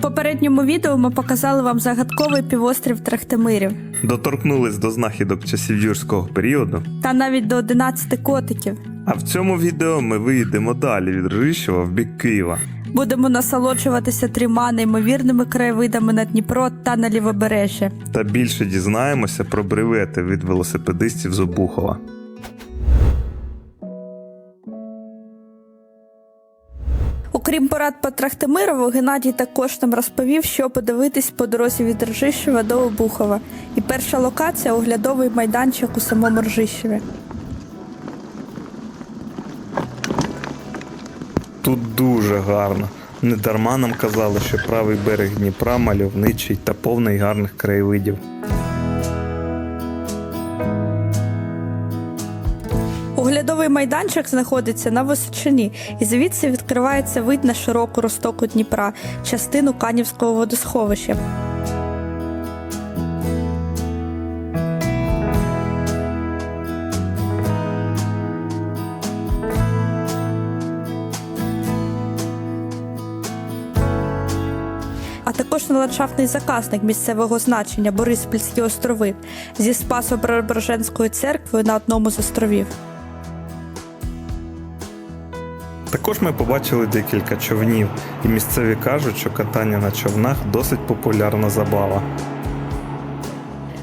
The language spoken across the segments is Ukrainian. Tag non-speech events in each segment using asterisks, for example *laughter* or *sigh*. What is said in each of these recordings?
Попередньому відео ми показали вам загадковий півострів Трахтимирів доторкнулись до знахідок часів юрського періоду. та навіть до 11 котиків. А в цьому відео ми виїдемо далі від Ржищева в бік Києва. Будемо насолоджуватися трьома неймовірними краєвидами на Дніпро та на лівобережжя. Та більше дізнаємося про бревети від велосипедистів з Обухова. Окрім порад по Трахтимирову, Геннадій також нам розповів, що подивитись по дорозі від Ржищева до Обухова. І перша локація оглядовий майданчик у самому Ржищеві. Тут дуже гарно. Недарма нам казали, що правий берег Дніпра мальовничий та повний гарних краєвидів. Оглядовий майданчик знаходиться на Височині, і звідси відкривається вид на широку розтоку Дніпра, частину Канівського водосховища. а також на ландшафтний заказник місцевого значення Бориспільські острови зі Спасо-Преображенською церквою на одному з островів. Також ми побачили декілька човнів, і місцеві кажуть, що катання на човнах досить популярна забава.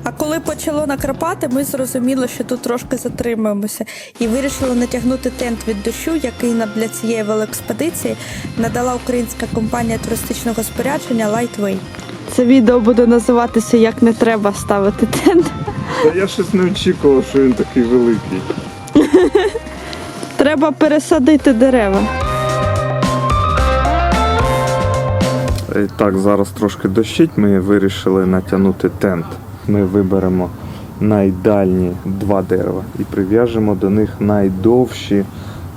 А коли почало накрапати, ми зрозуміли, що тут трошки затримуємося, і вирішили натягнути тент від дощу, який нам для цієї велоекспедиції надала українська компанія туристичного спорядження Lightway. Це відео буде називатися Як не треба ставити тент. Та я щось не очікував, що він такий великий. *laughs* Треба пересадити дерева. Е, Так, зараз трошки дощить, ми вирішили натягнути тент. Ми виберемо найдальні два дерева і прив'яжемо до них найдовші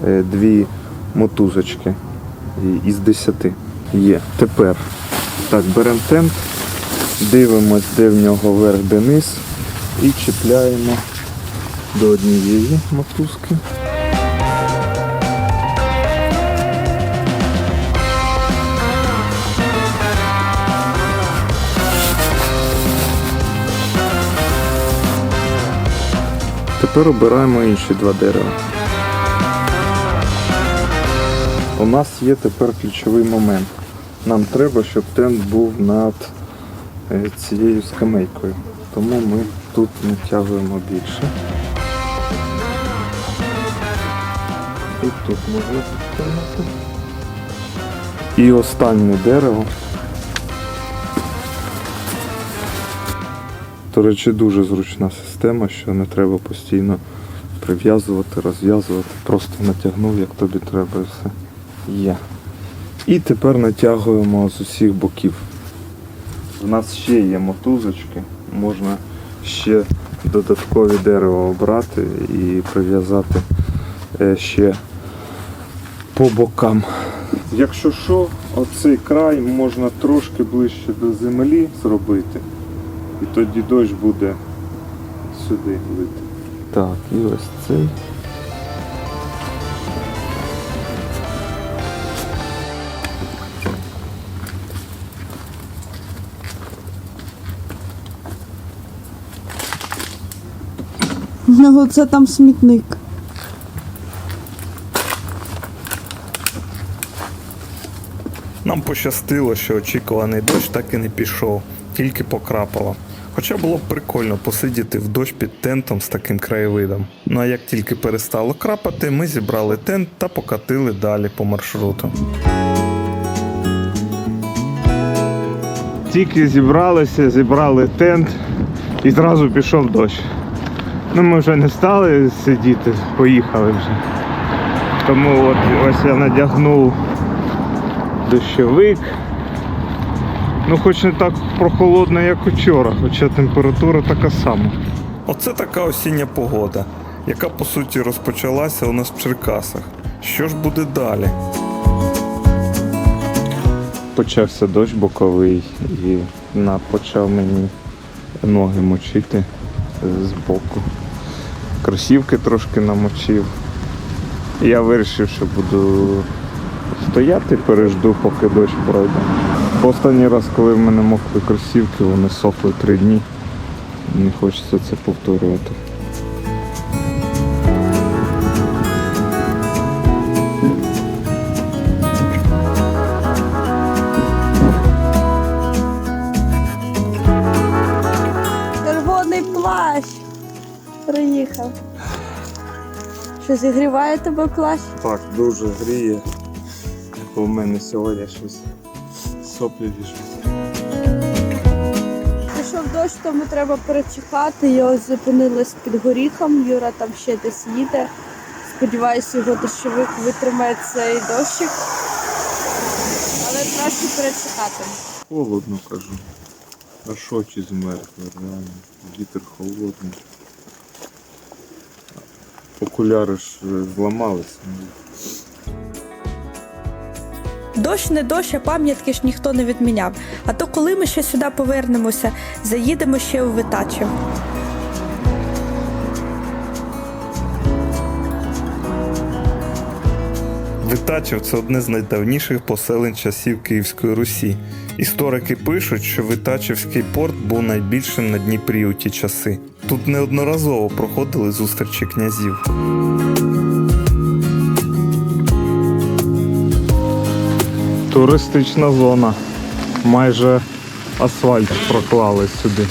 е, дві мотузочки із десяти. Є. Тепер так, беремо тент, дивимось, де в нього верх, де низ, і чіпляємо до однієї мотузки. Тепер обираємо інші два дерева. У нас є тепер ключовий момент. Нам треба, щоб тент був над е, цією скамейкою. Тому ми тут натягуємо більше. І тут можна підтягнути. І останнє дерево. До речі, дуже зручна система, що не треба постійно прив'язувати, розв'язувати. Просто натягнув, як тобі треба і все. Є. І тепер натягуємо з усіх боків. У нас ще є мотузочки, можна ще додаткові дерева обрати і прив'язати е, ще по бокам. Якщо що, оцей край можна трошки ближче до землі зробити. І тоді дощ буде сюди лити. Так, і ось цей. Ну, це там смітник. Нам пощастило, що очікуваний дощ так і не пішов, тільки покрапало. Хоча було б прикольно посидіти в дощ під тентом з таким краєвидом. Ну а як тільки перестало крапати, ми зібрали тент та покатили далі по маршруту. Тільки зібралися, зібрали тент і зразу пішов дощ. Ну ми вже не стали сидіти, поїхали вже. Тому от ось я надягнув дощовик. Ну хоч не так прохолодно, як учора, хоча температура така сама. Оце така осіння погода, яка по суті розпочалася у нас в Черкасах. Що ж буде далі? Почався дощ боковий і на, почав мені ноги мочити з боку. Кросівки трошки намочив. Я вирішив, що буду стояти, пережду, поки дощ пройде. Бо Останній раз, коли в мене мокли кросівки, вони сохли три дні. Не хочеться це повторювати. Червоний плащ приїхав. Що зігріває тебе плащ? Так, дуже гріє. Бо в мене сьогодні щось соплі щось. Пішов дощ, тому треба перечекати. Я ось зупинилась під горіхом. Юра там ще десь їде. Сподіваюсь, його дощовик витримає цей дощик. Але краще перечекати. Холодно кажу. Аж очі змерзли, реально. Вітер холодний. Окуляри ж е, зламалися. Дощ не дощ, а пам'ятки ж ніхто не відміняв. А то коли ми ще сюди повернемося, заїдемо ще у Витачів. Витачів це одне з найдавніших поселень часів Київської Русі. Історики пишуть, що Витачівський порт був найбільшим на Дніпрі у ті часи. Тут неодноразово проходили зустрічі князів. Туристична зона. Майже асфальт проклали сюди.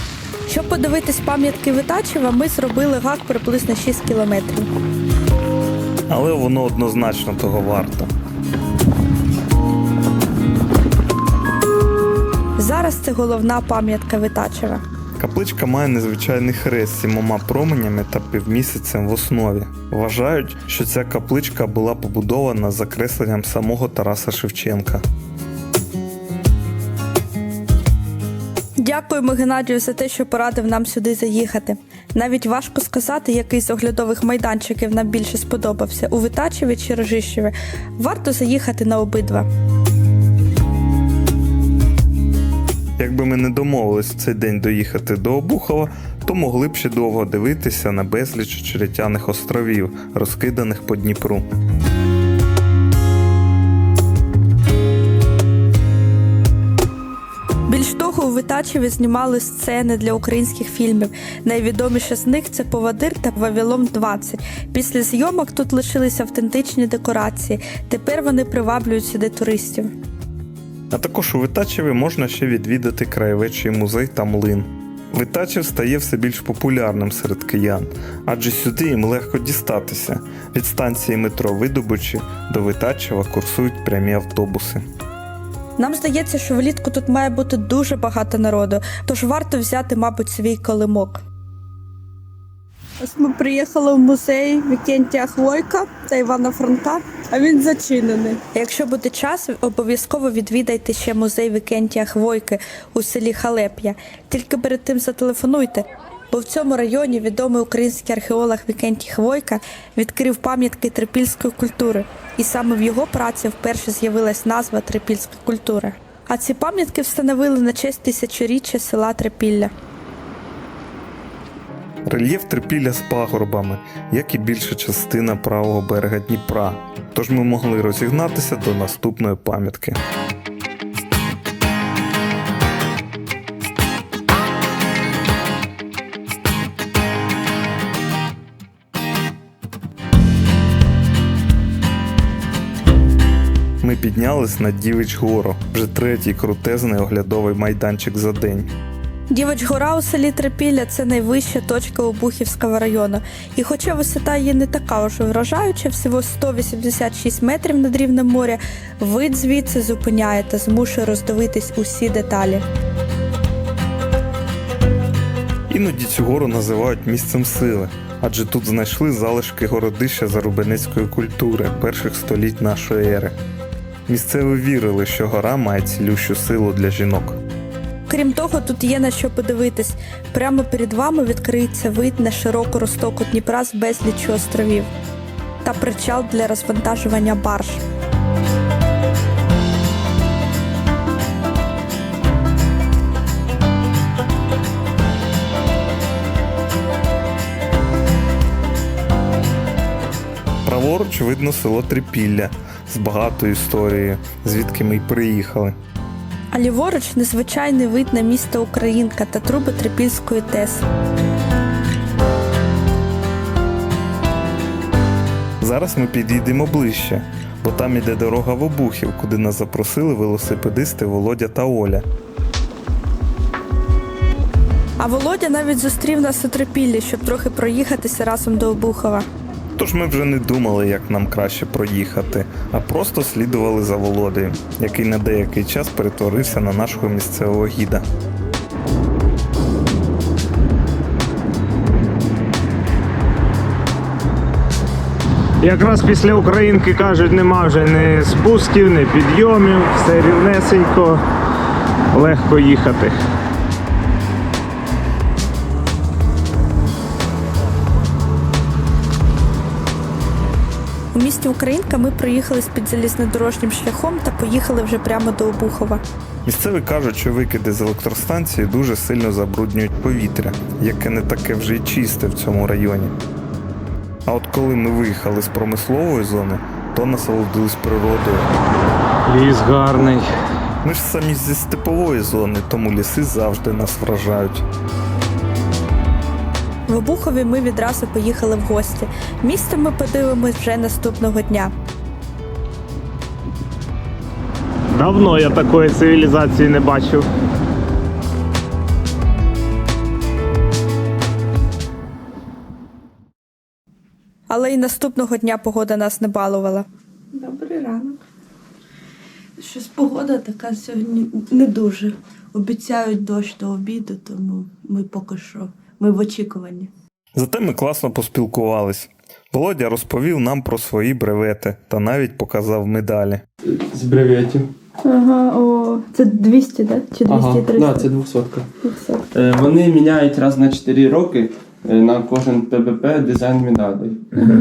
Щоб подивитись пам'ятки Витачева, ми зробили гак приблизно 6 кілометрів. Але воно однозначно того варто. Зараз це головна пам'ятка Витачева. Капличка має незвичайний хрест сімома променями та півмісяцем в основі. Вважають, що ця капличка була побудована за кресленням самого Тараса Шевченка. Дякуємо Геннадію за те, що порадив нам сюди заїхати. Навіть важко сказати, який з оглядових майданчиків нам більше сподобався у Витачеві чи Рожищеві. Варто заїхати на обидва. Якби ми не домовились в цей день доїхати до Обухова, то могли б ще довго дивитися на безліч очеретяних островів, розкиданих по Дніпру. Більш того, у Витачеві знімали сцени для українських фільмів. Найвідоміше з них це Поводир та Вавилон 20. Після зйомок тут лишилися автентичні декорації. Тепер вони приваблюють сюди туристів. А також у Витачеві можна ще відвідати краєведчий музей та млин. Витачів стає все більш популярним серед киян, адже сюди їм легко дістатися. Від станції метро Видобичі до Витачева курсують прямі автобуси. Нам здається, що влітку тут має бути дуже багато народу, тож варто взяти, мабуть, свій колимок. Ось ми приїхали в музей Вікентія Хвойка та Івана Франка, а він зачинений. Якщо буде час, обов'язково відвідайте ще музей Вікентія Хвойки у селі Халеп'я. Тільки перед тим зателефонуйте. Бо в цьому районі відомий український археолог Вікентій Хвойка відкрив пам'ятки трипільської культури, і саме в його праці вперше з'явилась назва трипільська культура. А ці пам'ятки встановили на честь тисячоріччя села Трипілля. Рельєф трипілля з пагорбами, як і більша частина правого берега Дніпра. Тож ми могли розігнатися до наступної пам'ятки. Ми піднялись на Дівич гору, вже третій крутезний оглядовий майданчик за день. Дівоч гора у селі Трипілля це найвища точка Обухівського району. І хоча висота її не така уж вражаюча, всього 186 метрів над рівнем моря, вид звідси зупиняє та змушує роздивитись усі деталі. Іноді цю гору називають місцем сили, адже тут знайшли залишки городища зарубинецької культури перших століть нашої ери. Місцеві вірили, що гора має цілющу силу для жінок. Крім того, тут є на що подивитись. Прямо перед вами відкриється вид на широку розтоку Дніпра з безліччю островів та причал для розвантажування барж. Праворуч видно село Трипілля з багатою історією, звідки ми й приїхали. А ліворуч незвичайний вид на місто Українка та труби Трипільської ТЕС. Зараз ми підійдемо ближче, бо там іде дорога в обухів, куди нас запросили велосипедисти Володя та Оля. А Володя навіть зустрів нас у Трипіллі, щоб трохи проїхатися разом до Обухова. Тож ми вже не думали, як нам краще проїхати, а просто слідували за Володею, який на деякий час перетворився на нашого місцевого гіда. Якраз після Українки кажуть, нема вже ні спусків, ні підйомів, все рівнесенько, легко їхати. У місті Українка ми проїхали з під залізнодорожнім шляхом та поїхали вже прямо до Обухова. Місцеві кажуть, що викиди з електростанції дуже сильно забруднюють повітря, яке не таке вже й чисте в цьому районі. А от коли ми виїхали з промислової зони, то насолодились природою. Ліс гарний. Ми ж самі зі степової зони, тому ліси завжди нас вражають. В Обухові ми відразу поїхали в гості. Місто ми подивимось вже наступного дня. Давно я такої цивілізації не бачив. Але й наступного дня погода нас не балувала. Добрий ранок. Щось погода така сьогодні не дуже. Обіцяють дощ до обіду, тому ми поки що ми в очікуванні. Зате ми класно поспілкувались. Володя розповів нам про свої бревети та навіть показав медалі. З бреветів. Ага, о, це 200, да? Чи 200 Ага, да, це 200. Е, Вони міняють раз на 4 роки е, на кожен ПБП дизайн медалей.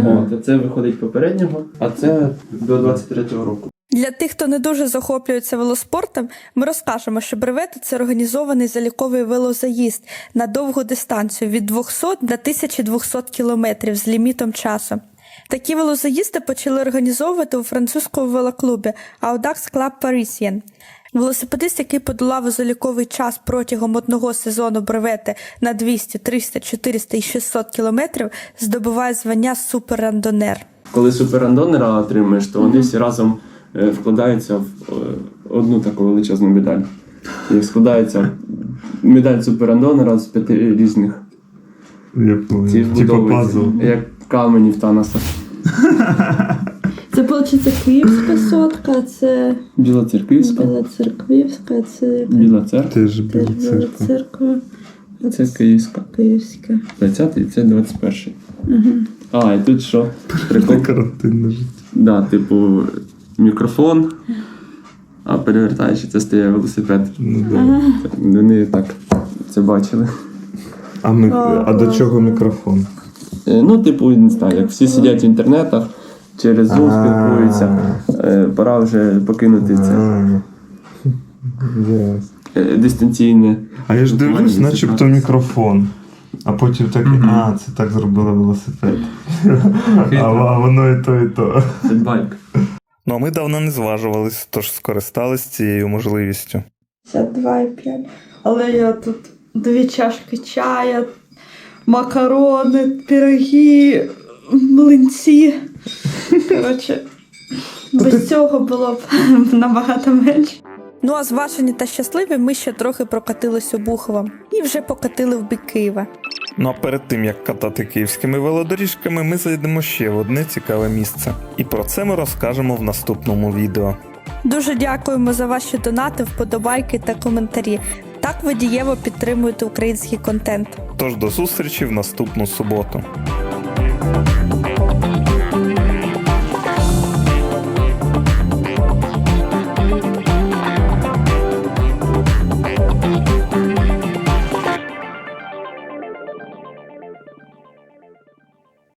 От, а це виходить попереднього, а це до 23-го року. Для тих, хто не дуже захоплюється велоспортом, ми розкажемо, що бревети це організований заліковий велозаїзд на довгу дистанцію від 200 до 1200 кілометрів з лімітом часу. Такі велозаїзди почали організовувати у французькому велоклубі Audax Club Parisien. Велосипедист, який подолав заліковий час протягом одного сезону бревети на 200, 300, 400 і 600 кілометрів, здобуває звання суперрандонер. Коли суперрандонера отримаєш, то вони всі разом е, вкладаються в е, одну таку величезну медаль. І складається медаль суперрандонера з п'яти різних. Я Ці вбудовуються, як камені в Танаса. *laughs* Це виходить Київська сотка, це Білоцерківська, Білоцерквівська, це Біла церква, Теж Біла церква, це Київська. Київська. 20 і це 21-й. А, і тут що? *laughs* Прикол. Карантинне життя. Да, типу, мікрофон, а перевертаючи, це стає велосипед. Ну. Вони так це бачили. А, ми, а до чого мікрофон? Е, Ну, типу, не знаю, як всі сидять в інтернетах, через Zoom спілкуються. Е, Пора вже покинути це А, ясно. е, дистанційне. А я ж дивлюсь, начебто мікрофон. А потім так, а, це так зробили велосипед. А, а воно і то, і то. Це байк. Ну а ми давно не зважувались, тож скористались цією можливістю. 52,5. Але я тут дві чашки чая, макарони, пироги, млинці. Коротше, без цього було б *laughs* набагато менше. Ну а зважені та щасливі ми ще трохи прокатились Обуховом і вже покатили в бік Києва. Ну а перед тим як катати київськими велодоріжками, ми зайдемо ще в одне цікаве місце. І про це ми розкажемо в наступному відео. Дуже дякуємо за ваші донати, вподобайки та коментарі. Так ви дієво підтримуєте український контент. Тож до зустрічі в наступну суботу.